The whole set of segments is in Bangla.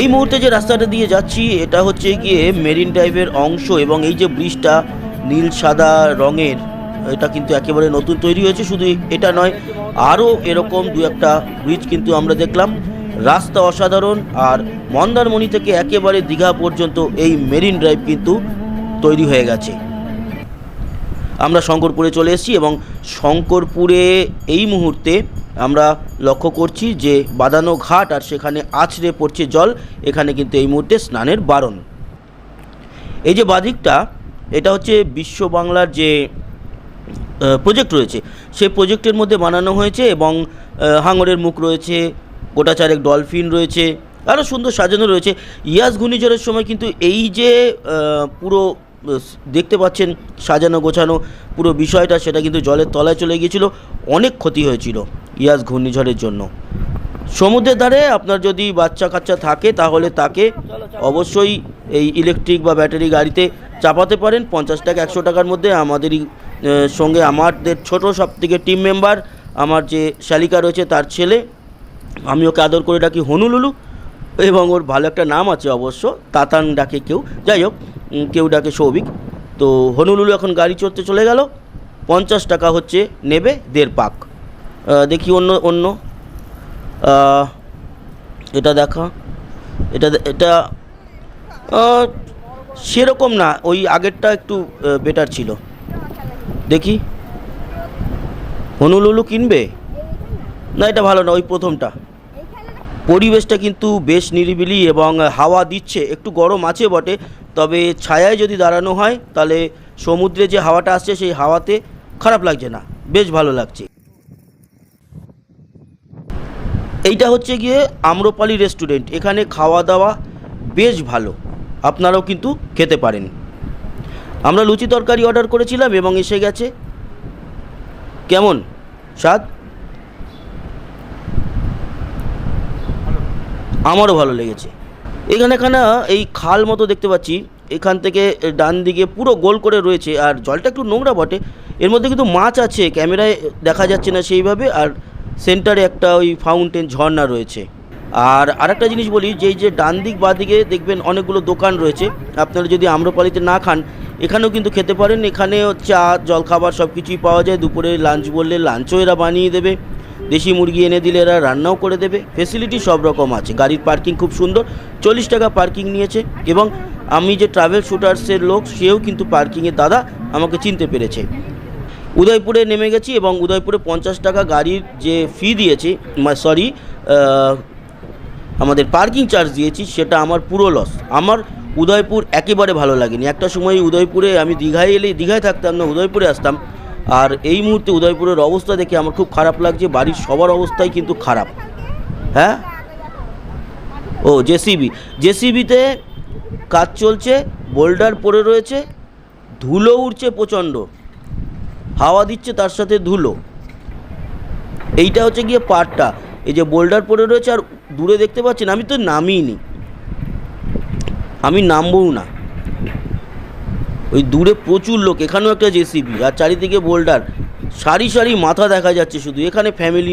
এই মুহূর্তে যে রাস্তাটা দিয়ে যাচ্ছি, এটা হচ্ছে গিয়ে মেরিন ড্রাইভের অংশ এবং এই যে ব্রিজটা নীল সাদা রঙের, এটা কিন্তু একেবারে নতুন তৈরি হয়েছে। শুধু এটা নয়, আরও এরকম দু একটা ব্রিজ কিন্তু আমরা দেখলাম। রাস্তা অসাধারণ আর মন্দারমণি থেকে একেবারে দীঘা পর্যন্ত এই মেরিন ড্রাইভ কিন্তু তৈরি হয়ে গেছে। আমরা শঙ্করপুরে চলে এসেছি এবং শঙ্করপুরে এই মুহূর্তে আমরা লক্ষ্য করছি যে বাদানো ঘাট আর সেখানে আছড়ে পড়ছে জল। এখানে কিন্তু এই মুহূর্তে স্নানের বারণ। এই যে বাদিকটা, এটা হচ্ছে বিশ্ব বাংলার যে প্রজেক্ট রয়েছে, সেই প্রজেক্টের মধ্যে বানানো হয়েছে এবং হাঙরের মুখ রয়েছে, গোটা চারেক ডলফিন রয়েছে আরও সুন্দর সাজানো রয়েছে। ইয়াস ঘূর্ণিঝড়ের সময় কিন্তু এই যে পুরো দেখতে পাচ্ছেন সাজানো গোছানো পুরো বিষয়টা, সেটা কিন্তু জলের তলায় চলে গিয়েছিল। অনেক ক্ষতি হয়েছিল। ইয়াস ঘূর্ণিঝড়ের জন্য। সমুদ্রের ধারে আপনার যদি বাচ্চা কাচ্চা থাকে, তাহলে তাকে অবশ্যই এই ইলেকট্রিক বা ব্যাটারি গাড়িতে চাপাতে পারেন। পঞ্চাশ টাকা, একশো টাকার মধ্যে আমাদেরই সঙ্গে আমাদের ছোট সব থেকে টিম মেম্বার আমার যে শালিকা রয়েছে, তার ছেলে। আমি ওকে আদর করে ডাকি হনুলুলু এবং ওর ভালো একটা নাম আছে অবশ্য, তাতান ডাকে কেউ। যাই হোক কেউ ডাকে সৌভিক। তো হনুলুলু এখন গাড়ি চড়তে চলে গেল। পঞ্চাশ টাকা হচ্ছে নেবে দেড় পাক। দেখি অন্য অন্য। এটা দেখা। এটা এটা সেরকম না। ওই আগেরটা একটু বেটার ছিল। দেখি। হনুলুলু কিনবে? না, এটা ভালো না, ওই প্রথমটা। পরিবেশটা কিন্তু বেশ নিরিবিলি এবং হাওয়া দিচ্ছে। একটু গরম আছে বটে, তবে ছায়ায় যদি দাঁড়ানো হয়, তাহলে সমুদ্রে যে হাওয়াটা আসছে, সেই হাওয়াতে খারাপ লাগছে না। বেশ ভালো লাগছে। এইটা হচ্ছে গিয়ে আম্রপালি রেস্টুরেন্ট এখানে খাওয়া দাওয়া বেশ ভালো। আপনারাও কিন্তু খেতে পারেন। আমরা লুচি তরকারি অর্ডার করেছিলাম এবং এসে গেছে। কেমন? স্বাদ? আমারও ভালো লেগেছে। এখানে এখানে এই খাল মতো দেখতে পাচ্ছি। এখান থেকে ডান দিকে পুরো গোল করে রয়েছে। আর জলটা একটু নোংরা বটে। এর মধ্যে কিন্তু মাছ আছে। ক্যামেরায় দেখা যাচ্ছে না সেইভাবে। আর সেন্টারে একটা ওই ফাউন্টেন ঝর্ণা রয়েছে। আর আরেকটা জিনিস বলি যে যে ডান দিক বাঁ দিকে দেখবেন অনেকগুলো দোকান রয়েছে। আপনারা যদি আম্রপালিতে না খান, এখানেও কিন্তু খেতে পারেন। এখানে চা, জলখাবার সব কিছুই পাওয়া যায়। দুপুরে লাঞ্চ বললে লাঞ্চও এরা বানিয়ে দেবে। দেশি মুরগি এনে দিলে এরা রান্নাও করে দেবে। ফেসিলিটি সব রকম আছে। গাড়ির পার্কিং খুব সুন্দর। চল্লিশ টাকা পার্কিং নিয়েছে এবং আমি যে ট্রাভেল শুটার্সের লোক, সেও কিন্তু পার্কিংয়ের দাদা আমাকে চিনতে পেরেছে। উদয়পুরে নেমে গেছি এবং উদয়পুরে পঞ্চাশ টাকা গাড়ির যে ফি দিয়েছি সরি আমাদের পার্কিং চার্জ দিয়েছি, সেটা আমার পুরো লস আমার উদয়পুর একেবারে ভালো লাগেনি। একটা সময় উদয়পুরে আমি দীঘায় এলে দীঘায় থাকতাম না, উদয়পুরে আসতাম। আর এই মুহূর্তে উদয়পুরের অবস্থা দেখে আমার খুব খারাপ লাগছে, বাড়ির সবার অবস্থাই কিন্তু খারাপ। হ্যাঁ? ও, জেসিবি। জেসিবিতে কাজ চলছে, বোল্ডার পড়ে রয়েছে, ধুলো উঠছে প্রচণ্ড। হাওয়া দিচ্ছে তার সাথে ধুলো। এইটা হচ্ছে গিয়ে পাটটা এই যে বোল্ডার পড়ে রয়েছে আর দূরে দেখতে পাচ্ছেন, আমি তো নামিনি আমি নামবও না। ওই দূরে প্রচুর লোক, এখানেও একটা জেসিবি আর চারিদিকে বোল্ডার। সারি সারি মাথা দেখা যাচ্ছে শুধু, এখানে ফ্যামিলি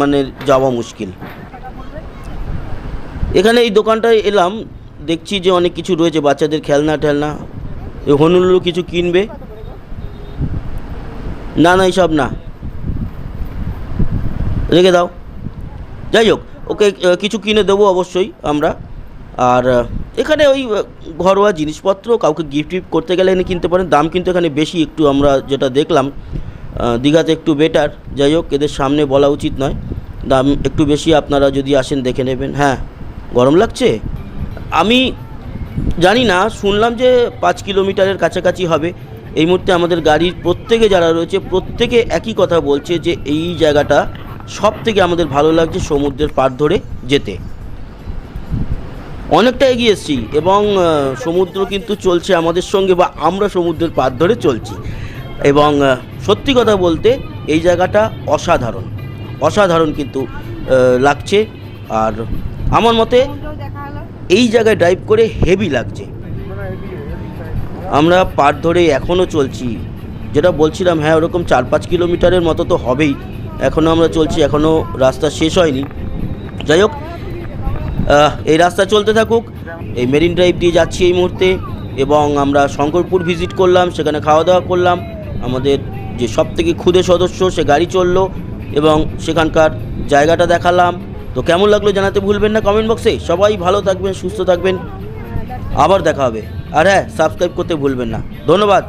মানে যাওয়া মুশকিল। এখানে এই দোকানটায় এলাম, দেখছি যে অনেক কিছু রয়েছে, বাচ্চাদের খেলনা টেলনা এই হনুলু কিছু কিনবে। না না, এইসব না। রেখে দাও। যাই হোক, ওকে কিছু কিনে দেবো অবশ্যই আমরা। আর এখানে ওই ঘরোয়া জিনিসপত্র, কাউকে গিফট টিফট করতে গেলে এনে কিনতে পারেন। দাম কিন্তু এখানে বেশি, একটু আমরা যেটা দেখলাম দীঘাতে একটু বেটার যাই হোক, এদের সামনে বলা উচিত নয়। দাম একটু বেশি, আপনারা যদি আসেন দেখে নেবেন। হ্যাঁ গরম লাগছে? আমি জানি না, শুনলাম যে পাঁচ কিলোমিটারের কাছাকাছি হবে। এই মুহূর্তে আমাদের গাড়ির প্রত্যেকে যারা রয়েছে প্রত্যেকে একই কথা বলছে যে এই জায়গাটা সব থেকে আমাদের ভালো লাগছে সমুদ্রের পার ধরে যেতে। অনেকটা এগিয়ে এসেছি এবং সমুদ্র কিন্তু চলছে আমাদের সঙ্গে বা আমরা সমুদ্রের পার ধরে চলছি। এবং সত্যি কথা বলতে এই জায়গাটা অসাধারণ। অসাধারণ কিন্তু লাগছে। আর আমার মতে এই জায়গায় ড্রাইভ করে হেভি লাগছে। আমরা পার ধরে এখনও চলছি। যেটা বলছিলাম হ্যাঁ ওরকম চার পাঁচ কিলোমিটারের মতো তো হবেই। এখনও আমরা চলছি, এখনও রাস্তা শেষ হয়নি। যাই হোক এই রাস্তা চলতে থাকুক, এই মেরিন ড্রাইভ দিয়ে যাচ্ছি এই মুহূর্তে এবং আমরা শঙ্করপুর ভিজিট করলাম, সেখানে খাওয়া দাওয়া করলাম। আমাদের যে সব থেকে ক্ষুদে সদস্য, সে গাড়ি চলল এবং সেখানকার জায়গাটা দেখালাম। তো কেমন লাগল জানাতে ভুলবেন না কমেন্ট বক্সে। সবাই ভালো থাকবেন, সুস্থ থাকবেন। আবার দেখা হবে। আর হ্যাঁ সাবস্ক্রাইব করতে ভুলবেন না। ধন্যবাদ।